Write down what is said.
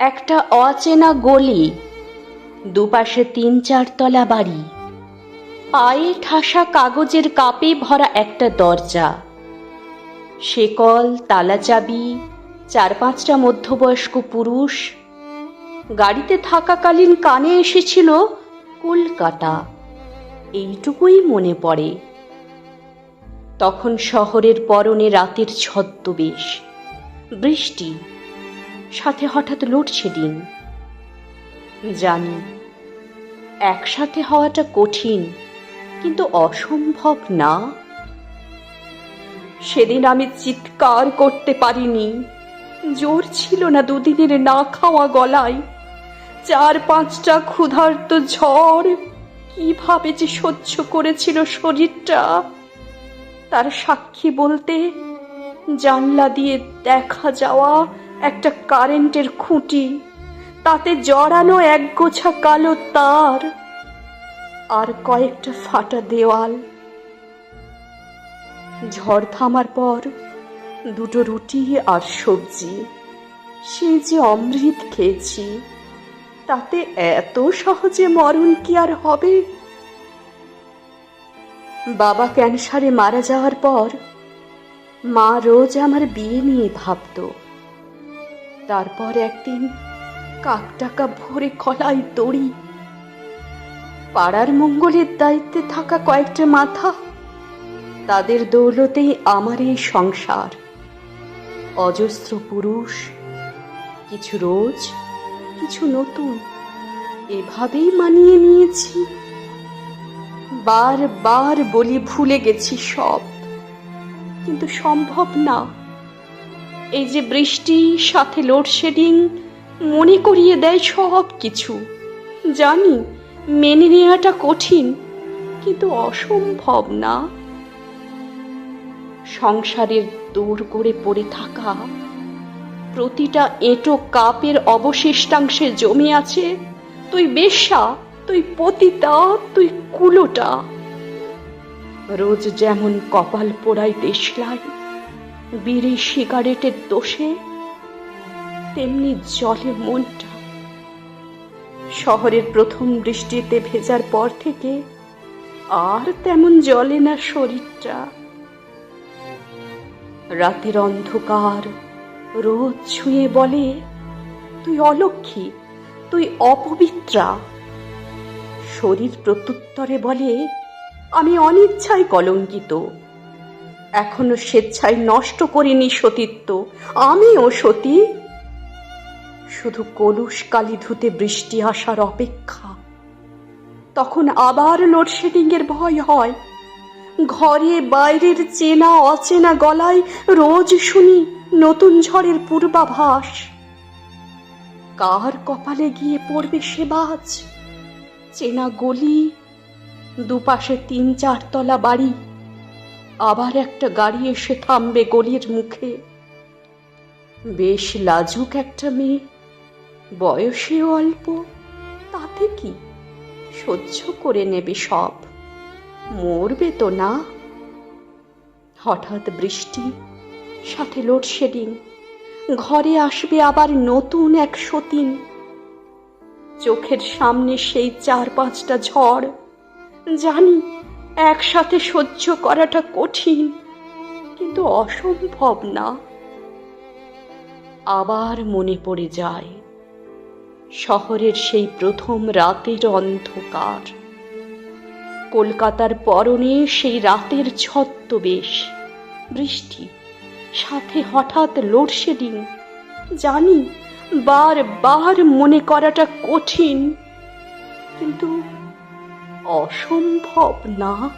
একটা অচেনা গলি, দুপাশে তিন চার তলা বাড়ি। পায়ে ঠাসা কাগজের কাপে ভরা একটা দরজা। শেকল, তালা চাবি, চার পাঁচটা মধ্যবয়স্ক পুরুষ। গাড়িতে থাকাকালীন কানে এসেছিল, কলকাতা। এইটুকুই মনে পড়ে। তখন শহরের পরনে রাতের ছদ্মবেশ। বৃষ্টি। সাথে হঠাৎ লড়ছে দিন জানি, একসাথে হওয়াটা কঠিন, কিন্তু অসম্ভব না। সেদিন আমি চিৎকার করতে পারিনি। জোর ছিল না দুদিনের না খাওয়া গলায়। চার পাঁচটা ক্ষুধার্ত ঝড় কীভাবে যে সহ্য করেছিল শরীরটা, তার সাক্ষী বলতে জানলা দিয়ে দেখা যাওয়া একটা কারেন্টের খুঁটি, তাতে জড়ানো এক গোছা কালো তার আর কয়েকটা ফাটা দেওয়াল। ঝড় থামার পর দুটো রুটি আর সবজি, সে যে অমৃত খেয়েছি, তাতে এত সহজে মরণ কি আর হবে? বাবা ক্যান্সারে মারা যাওয়ার পর মা রোজ আমার বিয়ে নিয়ে ভাবত। তারপর একদিন কাকটাকা ভরে কলাই দড়ি। পাড়ার মঙ্গলের দায়িত্বে থাকা কয়েকটা মাথা তাদের দৌলতেই আমার এই সংসার। অজস্র পুরুষ, কিছু রোজ, কিছু নতুন। এভাবেই মানিয়ে নিয়েছি। বারবার বলি ভুলে গেছি সব। কিন্তু সম্ভব না। এই যে বৃষ্টি, সাথে লোডশেডিং মনে করিয়ে দেয় সব কিছু। জানি মেনে নেওয়াটা কঠিন, কিন্তু অসম্ভব না। সংসারের দৌড় করে পড়ে থাকা, প্রতিটা এঁটো কাপের অবশিষ্টাংশে জমে আছে, তুই বেশ্যা, তুই পতিতা, তুই কুলোটা। রোজ যেমন কপাল পোড়াই দেশলাই বিড়ি সিগারেটের দোষে, তেমনি জলে মনটা। শহরের প্রথম বৃষ্টিতে ভেজার পর থেকে আর তেমন জলে না শরীরটা। রাতের অন্ধকার রোদ ছুঁয়ে বলে, তুই অলক্ষী, তুই অপবিত্রা। শরীর প্রত্যুত্তরে বলে, আমি অনিচ্ছায় কলঙ্কিত। এখনও স্বেচ্ছায় নষ্ট করিনি সতীত্ব। আমিও সতী। শুধু কলুষ কালি ধুতে বৃষ্টি আসার অপেক্ষা। তখন আবার লোডশেডিং এর ভয় হয়। ঘরে বাইরের চেনা অচেনা গলায় রোজ শুনি নতুন ঝড়ের পূর্বাভাস। কার কপালে গিয়ে পড়বে সে বাজ? চেনা গলি, দুপাশে তিন চারতলা বাড়ি। আবার একটা গাড়ি এসে থামবে গলির মুখে। বেশ লাজুক একটা মেয়ে। বয়সে অল্প। তাতে কি? সহ্য করে নেবে সব। মরবে তো না। হঠাৎ বৃষ্টি, সাথে লোডশেডিং। ঘরে আসবে আবার নতুন এক সতীন। চোখের সামনে সেই চার পাঁচটা ঝড়। জানি একসাথে সহ্য করাটা কঠিন, কিন্তু অসম্ভব না। আবার মনে পড়ে যায়, শহরের সেই প্রথম রাতের অন্ধকার। কলকাতার পরনে সেই রাতের ছদ্মবেশ, বৃষ্টি, সাথে হঠাৎ লোডশেডিং। জানি বার বার মনে করাটা কঠিন, কিন্তু অসম্ভব না।